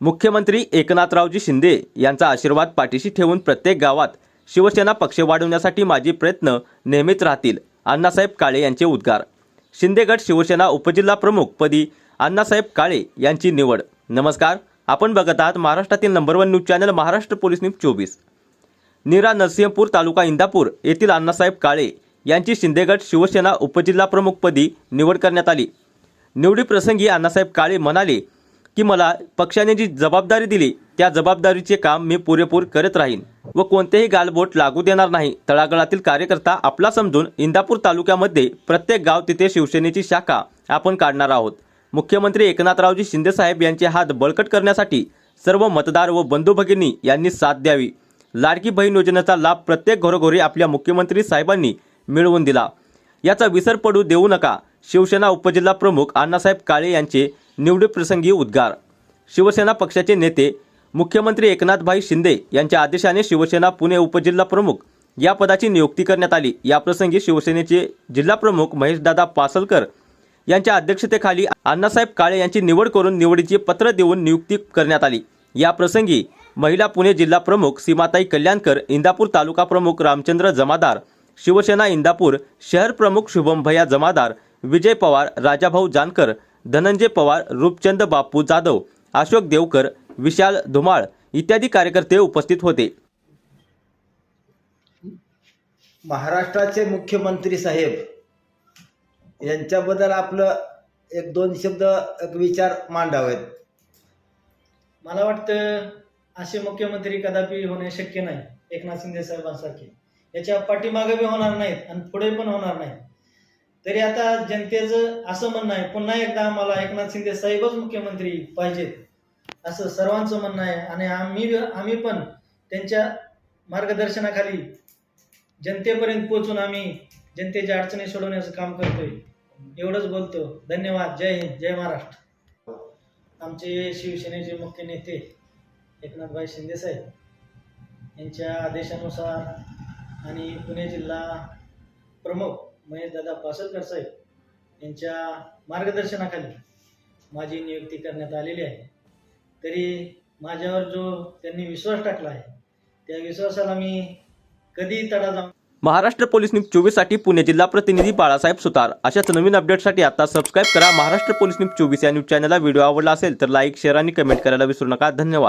मुख्यमंत्री एकनाथरावजी शिंदे यांचा आशीर्वाद पाठीशी ठेवून प्रत्येक गावात शिवसेना पक्ष वाढवण्यासाठी माझे प्रयत्न नेहमीच राहतील. अण्णासाहेब काळे यांचे उद्गार. शिंदेगड शिवसेना उपजिल्हा प्रमुख पदी अण्णासाहेब काळे यांची निवड. नमस्कार. आपण बघत आहात महाराष्ट्रातील number one news channel Maharashtra police news चोवीस. नीरा नरसिंहपूर तालुका इंदापूर येथील अण्णासाहेब काळे यांची शिंदेगड शिवसेना उपजिल्हा प्रमुखपदी निवड करण्यात आली. निवडीप्रसंगी अण्णासाहेब काळे म्हणाले की मला पक्षाने जी जबाबदारी दिली त्या जबाबदारीचे काम मी पुरेपूर करत राहीन व कोणतेही गालबोट लागू देणार नाही. तळागळातील कार्यकर्ता आपला समजून इंदापूर तालुक्यामध्ये प्रत्येक गाव तिथे शिवसेनेची शाखा आपण काढणार आहोत. मुख्यमंत्री एकनाथरावजी शिंदेसाहेब यांचे हात बळकट करण्यासाठी सर्व मतदार व बंधू भगिनी यांनी साथ द्यावी. लाडकी बहीण योजनेचा लाभ प्रत्येक घरोघरी आपल्या मुख्यमंत्री साहेबांनी मिळवून दिला. याचा विसर पडू देऊ नका. शिवसेना उपजिल्हा प्रमुख अण्णासाहेब काळे यांचे निवडीप्रसंगी उद्गार. शिवसेना पक्षाचे नेते मुख्यमंत्री एकनाथभाई शिंदे यांच्या आदेशाने शिवसेना पुणे उपजिल्हा प्रमुख या पदाची नियुक्ती करण्यात आली. याप्रसंगी शिवसेनेचे जिल्हा प्रमुख महेशदादा पासलकर यांच्या अध्यक्षतेखाली अण्णासाहेब काळे यांची निवड करून निवडीचे पत्र देऊन नियुक्ती करण्यात आली. या प्रसंगी महिला पुणे जिल्हा प्रमुख सीमाताई कल्याणकर इंदापूर तालुका प्रमुख रामचंद्र जमादार शिवसेना इंदापूर शहर प्रमुख शुभम भैया जमादार विजय पवार राजाभाऊ जानकर धनंजय पवार रूपचंद बापू जाधव अशोक देवकर विशाल धुमाळ इत्यादी कार्यकर्ते उपस्थित होते. महाराष्ट्राचे मुख्यमंत्री साहेब यांच्याबद्दल आपलं एक दोन शब्द एक विचार मांडावेत. मला वाटतं असे मुख्यमंत्री कदापि होणे शक्य नाही एकनाथ शिंदे साहेबांसारखे. याच्या पाठीमागे बी होणार नाहीत आणि पुढे पण होणार नाहीत. तरी आता जनतेचं असं म्हणणं आहे पुन्हा एकदा आम्हाला एकनाथ शिंदे साहेबच मुख्यमंत्री पाहिजेत. असं सर्वांचं म्हणणं आहे आणि आम्ही आम्ही पण त्यांच्या मार्गदर्शनाखाली जनतेपर्यंत पोहोचून आम्ही जनतेच्या अडचणी सोडवण्याचं काम करतोय. एवढंच बोलतो. धन्यवाद. जय हिंद. जय महाराष्ट्र. आमचे शिवसेनेचे मुख्य नेते एकनाथभाई शिंदेसाहेब यांच्या आदेशानुसार आणि पुणे जिल्हा प्रमुख महेशदादा पासलकर साहेब यांच्या मार्गदर्शनाखाली माझी नियुक्ती करण्यात आलेली आहे. तरी माझ्यावर जो त्यांनी विश्वास टाकला आहे त्या विश्वासाला मी कधी तडा जाऊ महाराष्ट्र पोलीस न्यूज चोवीससाठी पुणे जिल्हा प्रतिनिधी बाळासाहेब सुतार. अशाच नवीन अपडेटसाठी आता सबस्क्राईब करा. महाराष्ट्र पोलीस न्यूज चोवीस या न्यूज चॅनलला व्हिडिओ आवडला असेल तर लाईक शेअर आणि कमेंट करायला विसरू नका. धन्यवाद.